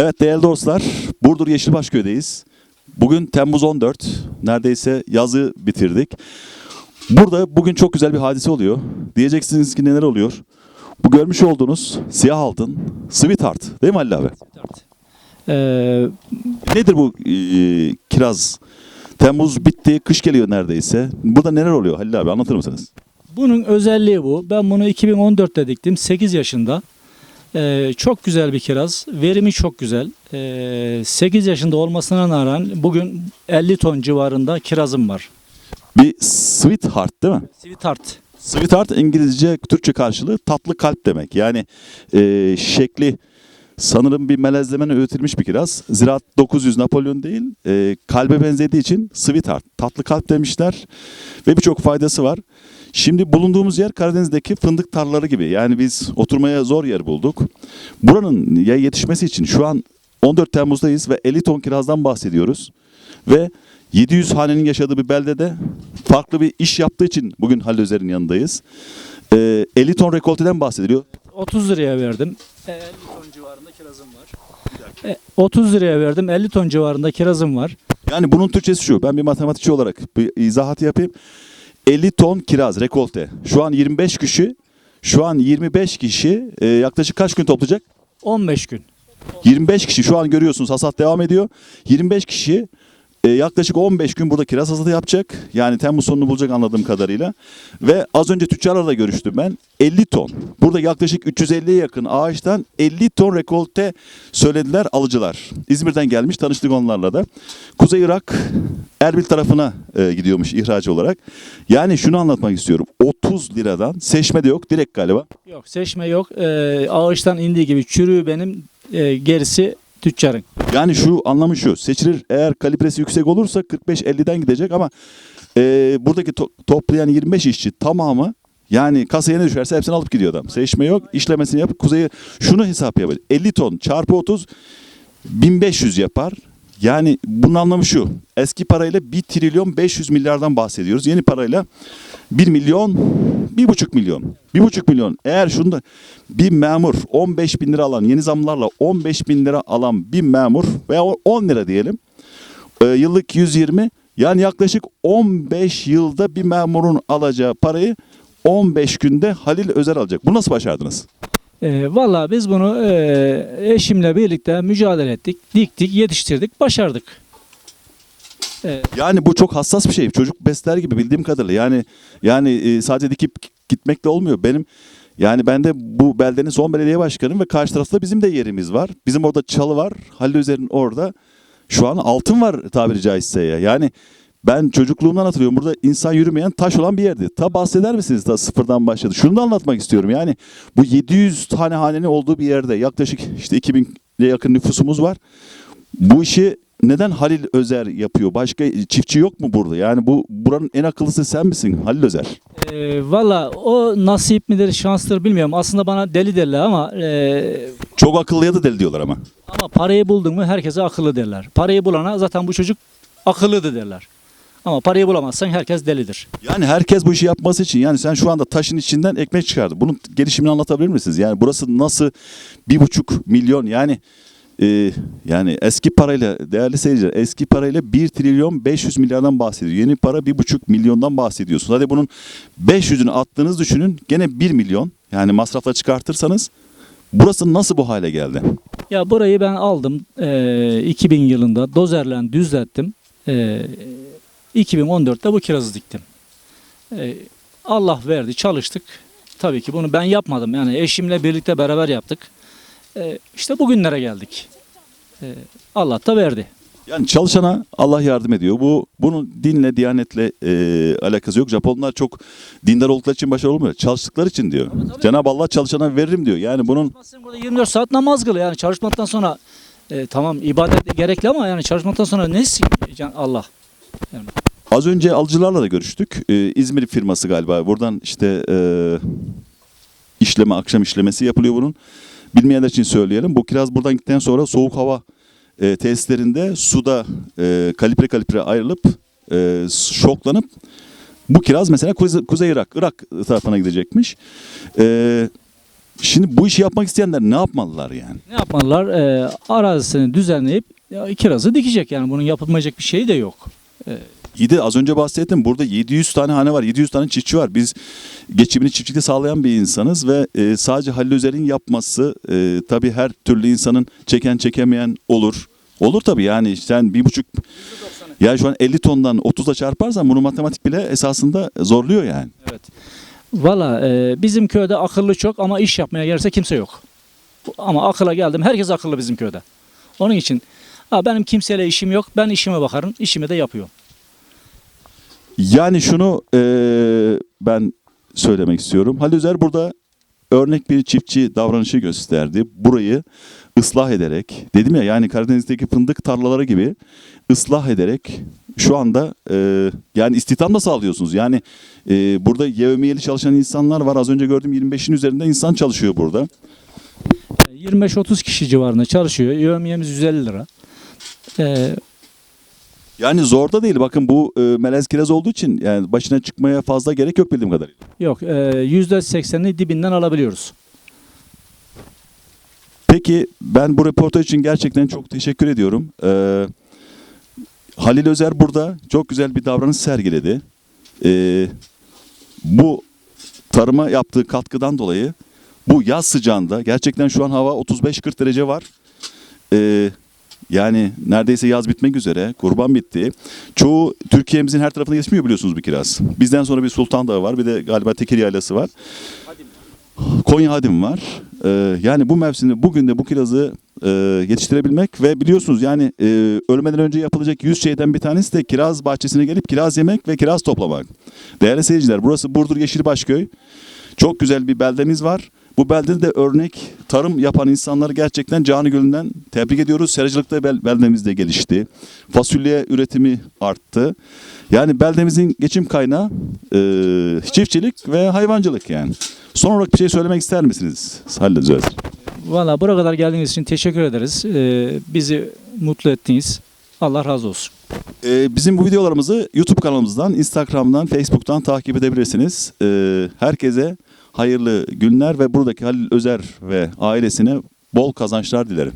Evet değerli dostlar, Burdur Yeşilbaşköy'deyiz. Bugün Temmuz 14, neredeyse yazı bitirdik. Burada bugün çok güzel bir hadise oluyor. Diyeceksiniz ki neler oluyor? Bu görmüş olduğunuz siyah altın, sweetheart değil mi Halil abi? Ee, Nedir bu e, kiraz? Temmuz bitti, kış geliyor neredeyse. Burada neler oluyor Halil abi anlatır mısınız? bunun özelliği bu. Ben bunu 2014'te diktim. 8 yaşında. Ee, çok güzel bir kiraz. Verimi çok güzel. Ee, 8 yaşında olmasına rağmen bugün 50 ton civarında kirazım var. Bir sweetheart değil mi? Sweetheart. Sweetheart İngilizce, Türkçe karşılığı tatlı kalp demek. Yani e, şekli sanırım bir melezlemen üretilmiş bir kiraz. Ziraat 900 Napolyon değil, e, kalbe benzediği için Sweetheart, tatlı kalp demişler ve birçok faydası var. Şimdi bulunduğumuz yer Karadeniz'deki fındık tarlaları gibi. Yani biz oturmaya zor yer bulduk. Buranın ya yetişmesi için şu an 14 Temmuz'dayız ve 50 ton kirazdan bahsediyoruz. Ve 700 hanenin yaşadığı bir beldede farklı bir iş yaptığı için bugün Halil Özer'in yanındayız. Ee, 50 ton rekolteden bahsediliyor. 30 liraya verdim. E, 50 ton civarında kirazım var. E, 30 liraya verdim. 50 ton civarında kirazım var. Yani bunun Türkçesi şu. Ben bir matematikçi olarak bir izahat yapayım. 50 ton kiraz rekolte. Şu an 25 kişi, şu an 25 kişi e, yaklaşık kaç gün toplayacak? 15 gün. 25 kişi şu an görüyorsunuz hasat devam ediyor. 25 kişi e, yaklaşık 15 gün burada kiraz hasatı yapacak. Yani Temmuz sonunu bulacak anladığım kadarıyla. Ve az önce tüccarlarla görüştüm ben. 50 ton. Burada yaklaşık 350'ye yakın ağaçtan 50 ton rekolte söylediler alıcılar. İzmir'den gelmiş tanıştık onlarla da. Kuzey Irak Erbil tarafına e, gidiyormuş ihraç olarak. Yani şunu anlatmak istiyorum. 30 liradan seçme de yok direkt galiba. Yok seçme yok. E, ağaçtan indiği gibi çürüğü benim e, gerisi tüccarın. Yani şu anlamı şu. Seçilir eğer kalibresi yüksek olursa 45-50'den gidecek ama e, buradaki to- toplayan 25 işçi tamamı yani kasaya ne düşerse hepsini alıp gidiyor adam. Seçme yok. işlemesini yapıp kuzeye şunu hesap yapıyor. 50 ton çarpı 30 1500 yapar. Yani bunun anlamı şu. Eski parayla 1 trilyon 500 milyardan bahsediyoruz. Yeni parayla 1 milyon, 1,5 milyon. 1,5 milyon. Eğer şunda bir memur 15 bin lira alan, yeni zamlarla 15 bin lira alan bir memur veya 10 lira diyelim. e, yıllık 120 yani yaklaşık 15 yılda bir memurun alacağı parayı 15 günde Halil Özer alacak. Bu nasıl başardınız? E, Valla biz bunu e, eşimle birlikte mücadele ettik, diktik, yetiştirdik, başardık. Yani bu çok hassas bir şey. Çocuk besler gibi bildiğim kadarıyla. Yani yani e, sadece dikip gitmekle olmuyor. Benim yani ben de bu beldenin son belediye başkanım ve karşı tarafta bizim de yerimiz var. Bizim orada çalı var. Halil Özer'in orada şu an altın var tabiri caizse ya. Yani ben çocukluğumdan hatırlıyorum. Burada insan yürümeyen taş olan bir yerdi. Ta bahseder misiniz ta sıfırdan başladı. Şunu da anlatmak istiyorum. Yani bu 700 tane hanenin olduğu bir yerde yaklaşık işte 2000'e yakın nüfusumuz var. Bu işi neden Halil Özer yapıyor? Başka çiftçi yok mu burada? Yani bu buranın en akıllısı sen misin Halil Özer? e, Valla o nasip midir, şanstır bilmiyorum. Aslında bana deli derler ama e, Çok akıllıya da deli diyorlar ama. ama parayı buldun mu herkese akıllı derler. Parayı bulana zaten bu çocuk akıllıdır derler. Ama parayı bulamazsan herkes delidir. Yani herkes bu işi yapması için yani sen şu anda taşın içinden ekmek çıkardın. Bunun gelişimini anlatabilir misiniz? Yani burası nasıl bir buçuk milyon yani e, yani eski parayla değerli seyirciler eski parayla 1 trilyon 500 milyardan bahsediyor. Yeni para bir buçuk milyondan bahsediyorsun. Hadi bunun 500'ünü attığınız düşünün gene 1 milyon yani masrafla çıkartırsanız burası nasıl bu hale geldi? Ya burayı ben aldım e, 2000 yılında dozerle düzlettim. E, 2014'te bu kirazı diktim. E, Allah verdi çalıştık. Tabii ki bunu ben yapmadım. Yani eşimle birlikte beraber yaptık. E, işte bugünlere geldik. E, Allah da verdi. Yani çalışana Allah yardım ediyor. Bu bunun dinle, diyanetle e, alakası yok. Japonlar çok dindar oldukları için başarılı olmuyor. Çalıştıkları için diyor. Cenab-ı Allah çalışana veririm diyor. Yani bunun Çalışmazsan burada 24 saat namaz kıl. Yani çalışmaktan sonra e, tamam ibadet gerekli ama yani çalışmaktan sonra ne Can- Allah. Yani az önce alıcılarla da görüştük. E, İzmir firması galiba. Buradan işte e, işleme, akşam işlemesi yapılıyor bunun. Bilmeyenler için söyleyelim. Bu kiraz buradan gittikten sonra soğuk hava e, tesislerinde suda e, kalibre kalibre ayrılıp e, şoklanıp bu kiraz mesela Kuzey, Kuzey Irak, Irak tarafına gidecekmiş. E, Şimdi bu işi yapmak isteyenler ne yapmalılar yani? Ne yapmalılar? Ee, arazisini düzenleyip ya, kirazı dikecek yani bunun yapılmayacak bir şey de yok. İyi az önce bahsettim burada 700 tane hane var 700 tane çiftçi var. Biz geçimini çiftçilikte sağlayan bir insanız ve e, sadece Halil Özer'in yapması e, tabii her türlü insanın çeken çekemeyen olur. Olur tabii yani sen bir buçuk yani şu an 50 tondan 30'a çarparsan bunu matematik bile esasında zorluyor yani. Evet. Valla e, bizim köyde akıllı çok ama iş yapmaya gelirse kimse yok. Ama akıla geldim herkes akıllı bizim köyde. Onun için benim kimseyle işim yok ben işime bakarım işimi de yapıyorum. Yani şunu e, ben söylemek istiyorum. Halil Özer burada örnek bir çiftçi davranışı gösterdi. Burayı ıslah ederek, dedim ya yani Karadeniz'deki fındık tarlaları gibi ıslah ederek şu anda e, yani istihdam da sağlıyorsunuz. Yani e, burada yevmiyeli çalışan insanlar var. Az önce gördüm 25'in üzerinde insan çalışıyor burada. E, 25-30 kişi civarında çalışıyor. Yövmiyemiz 150 lira. E, Yani zor da değil. Bakın bu e, melez kiraz olduğu için yani başına çıkmaya fazla gerek yok bildiğim kadarıyla. yok e, %80'ini dibinden alabiliyoruz. Peki ben bu röportaj için gerçekten çok teşekkür ediyorum. Ee, Halil Özer burada çok güzel bir davranış sergiledi. Ee, bu tarıma yaptığı katkıdan dolayı bu yaz sıcağında gerçekten şu an hava 35-40 derece var. Ee, yani neredeyse yaz bitmek üzere, kurban bitti. Çoğu Türkiye'mizin her tarafına yetişmiyor biliyorsunuz bir kiraz. Bizden sonra bir Sultan Dağı var, bir de galiba Tekir Yaylası var. Konya Hadim var. Ee, yani bu mevsimde bugün de bu kirazı e, yetiştirebilmek ve biliyorsunuz yani e, ölmeden önce yapılacak 100 şeyden bir tanesi de kiraz bahçesine gelip kiraz yemek ve kiraz toplamak. Değerli seyirciler burası Burdur Yeşilbaşköy. Çok güzel bir beldemiz var. Bu beldede de örnek tarım yapan insanları gerçekten canı gönülden tebrik ediyoruz. Seracılıkta bel- beldemiz de gelişti. Fasulye üretimi arttı. Yani beldemizin geçim kaynağı e, çiftçilik ve hayvancılık yani. Son olarak bir şey söylemek ister misiniz Halil Özer? Valla buraya kadar geldiğiniz için teşekkür ederiz. E, bizi mutlu ettiniz. Allah razı olsun. Ee, bizim bu videolarımızı YouTube kanalımızdan, Instagram'dan, Facebook'tan takip edebilirsiniz. Ee, herkese hayırlı günler ve buradaki Halil Özer ve ailesine bol kazançlar dilerim.